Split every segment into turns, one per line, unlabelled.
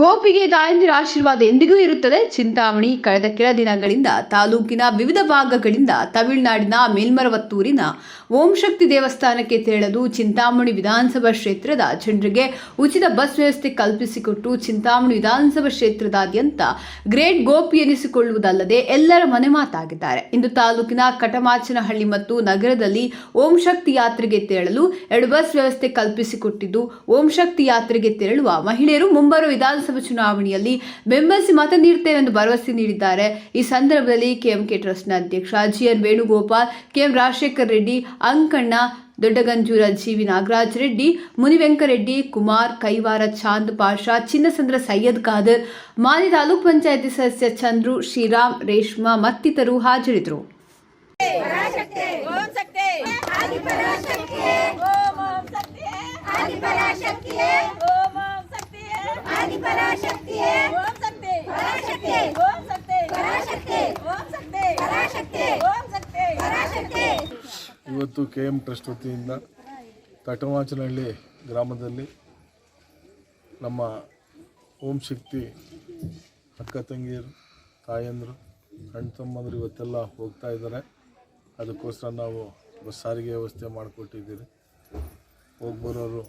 ಗೋಪಿಗೆ ತಾಯಂದಿರ ಆಶೀರ್ವಾದ ಎಂದಿಗೂ ಇರುತ್ತದೆ. ಚಿಂತಾಮಣಿ ಕಳೆದ ಕೆಲ ದಿನಗಳಿಂದ ತಾಲೂಕಿನ ವಿವಿಧ ಭಾಗಗಳಿಂದ ತಮಿಳುನಾಡಿನ ಮೇಲ್ಮರವತ್ತೂರಿನ ಓಂ ಶಕ್ತಿ ದೇವಸ್ಥಾನಕ್ಕೆ ತೆರಳಲು ಚಿಂತಾಮಣಿ ವಿಧಾನಸಭಾ ಕ್ಷೇತ್ರದ ಜನರಿಗೆ ಉಚಿತ ಬಸ್ ವ್ಯವಸ್ಥೆ ಕಲ್ಪಿಸಿಕೊಟ್ಟು ಚಿಂತಾಮಣಿ ವಿಧಾನಸಭಾ ಕ್ಷೇತ್ರದಾದ್ಯಂತ ಗ್ರೇಟ್ ಗೋಪಿ ಎನಿಸಿಕೊಳ್ಳುವುದಲ್ಲದೆ ಎಲ್ಲರ ಮನೆ ಮಾತಾಗಿದ್ದಾರೆ. ಇಂದು ತಾಲೂಕಿನ ಕಟಮಾಚನಹಳ್ಳಿ ಮತ್ತು ನಗರದಲ್ಲಿ ಓಂ ಶಕ್ತಿ ಯಾತ್ರೆಗೆ ತೆರಳಲು ಎರಡು ಬಸ್ ವ್ಯವಸ್ಥೆ ಕಲ್ಪಿಸಿಕೊಟ್ಟಿದ್ದು ಓಂ ಶಕ್ತಿ ಯಾತ್ರೆಗೆ ತೆರಳುವ ಮಹಿಳೆಯರು ಮುಂಬರುವ ವಿಧಾನಸಭಾ ಚುನಾವಣೆಯಲ್ಲಿ ಬೆಂಬಲಿಸಿ ಮತ ನೀಡುತ್ತೇವೆ ಎಂದು ಭರವಸೆ ನೀಡಿದ್ದಾರೆ. ಈ ಸಂದರ್ಭದಲ್ಲಿ ಕೆಎಂಕೆ ಟ್ರಸ್ಟ್ನ ಅಧ್ಯಕ್ಷ G N Venugopal, K M Rajashekar Reddy, Ankanna Doddaganjur G V Nagaraj Reddy, Munivenkareddy, Kumar, Kaivara, Chand, Pasha, Chinnasandra Syed Khader, ಮಾಜಿ ತಾಲೂಕ್ ಪಂಚಾಯತಿ ಸದಸ್ಯ ಚಂದ್ರು, ಶ್ರೀರಾಮ್, ರೇಷ್ಮಾ ಮತ್ತಿತರರು ಹಾಜರಿದ್ದರು.
ಆದಿ ಓಂ ಓಂ ಆದಿ ಓಂ ಓಂ ಶಕ್ತಿಯೇ ಆದಿ ಪರಾಶಕ್ತಿಯೇ ಓಂ ಶಕ್ತಿ ಪರಾಶಕ್ತಿ ಓಂ ಶಕ್ತಿ ಪರಾಶಕ್ತಿ ಓಂ ಶಕ್ತಿ ಪರಾಶಕ್ತಿ ಓಂ ಶಕ್ತಿ ಪರಾಶಕ್ತಿ
ಇವತ್ತು ಕೆ ಎಂ ಟ್ರಸ್ಟ್ ವತಿಯಿಂದ ತಟವಾಚನಹಳ್ಳಿ ಗ್ರಾಮದಲ್ಲಿ ನಮ್ಮ ಓಂ ಶಕ್ತಿ ಅಕ್ಕ ತಂಗಿಯರು ತಾಯಂದರು, ಅಣ್ಣ ತಮ್ಮಂದರು ಇವತ್ತೆಲ್ಲ ಹೋಗ್ತಾ ಇದ್ದಾರೆ. ಅದಕ್ಕೋಸ್ಕರ ನಾವು ಬಸ್ ಸಾರಿಗೆ ವ್ಯವಸ್ಥೆ ಮಾಡಿಕೊಟ್ಟಿದ್ದೀರಿ. ಹೋಗಿ ಬರೋರು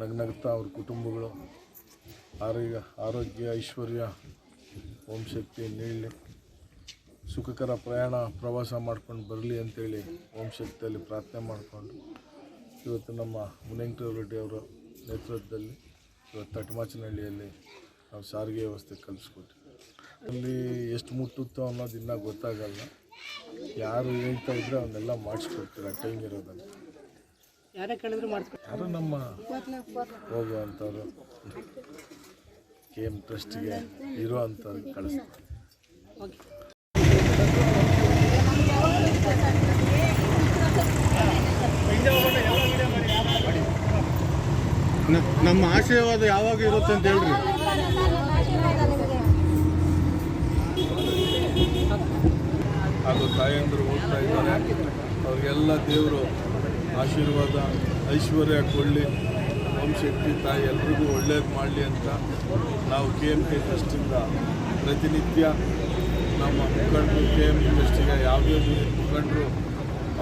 ನಗ್ನಗ್ತಾ ಅವ್ರ ಕುಟುಂಬಗಳು. ಆರೋಗ್ಯ ಆರೋಗ್ಯ, ಐಶ್ವರ್ಯ, ಓಂ ಶಕ್ತಿ ನೀಡಲಿ ಸುಖಕರ ಪ್ರಯಾಣ ಪ್ರವಾಸ ಮಾಡ್ಕೊಂಡು ಬರಲಿ ಅಂತೇಳಿ ಓಂ ಶಕ್ತಿಯಲ್ಲಿ ಪ್ರಾರ್ಥನೆ ಮಾಡಿಕೊಂಡು ಇವತ್ತು ನಮ್ಮ ಮುನೇಂಕರ ರೆಡ್ಡಿ ಅವರ ನೇತೃತ್ವದಲ್ಲಿ ಇವತ್ತು ತಟಮಾಚನಹಳ್ಳಿಯಲ್ಲಿ ನಾವು ಸಾರಿಗೆ ವ್ಯವಸ್ಥೆ ಕಲಿಸ್ಕೊಟ್ವಿ. ಅಲ್ಲಿ ಎಷ್ಟು ಮುಟ್ಟುತ್ತೋ ಅನ್ನೋದು ಇನ್ನೂ ಗೊತ್ತಾಗಲ್ಲ. ಯಾರು ಹೇಳ್ತಾ ಇದ್ರೆ ಅವನ್ನೆಲ್ಲ ಮಾಡಿಸ್ಕೊಡ್ತೀರ ಟೈಮ್ ಇರೋದನ್ನು ಯಾರು ನಮ್ಮ ಹೋಗುವಂಥವ್ರು? ಕೆ ಎಂ ಟ್ರಸ್ಟ್ಗೆ ಇರುವಂಥವ್ರಿಗೆ ಕಳಿಸ್ತಾರೆ
ನಮ್ಮ ಆಶೀರ್ವಾದ ಯಾವಾಗ ಇರುತ್ತೆ ಅಂತ ಹೇಳ್ರಿ.
ಅದು ತಾಯಂದರು ಹೋಗ್ತಾ ಇದ್ದಾರೆ. ಅವ್ರಿಗೆಲ್ಲ ದೇವರು ಆಶೀರ್ವಾದ, ಐಶ್ವರ್ಯ ಕೊಡಲಿ. ಓಂ ಶಕ್ತಿ ತಾಯಿ, ಎಲ್ರಿಗೂ ಒಳ್ಳೇದು ಮಾಡಲಿ ಅಂತ ನಾವು ಕೆ ಎಂ ಕೆ ಟ್ರಸ್ಟಿಂದ ಪ್ರತಿನಿತ್ಯ ನಮ್ಮ ಮುಖಂಡರು, ಕೆ ಎಂ ಟ್ರಸ್ಟಿಗೆ ಯಾವುದೇ ಮುಖಂಡರು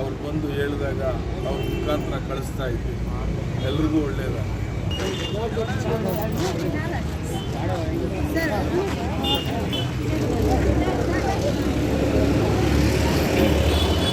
ಅವ್ರು ಬಂದು ಹೇಳಿದಾಗ ಅವ್ರ ಮುಖಾಂತರ ಕಳಿಸ್ತಾ ಇದ್ವಿ ಎಲ್ರಿಗೂ ಒಳ್ಳೆಯದಾಗ
சார்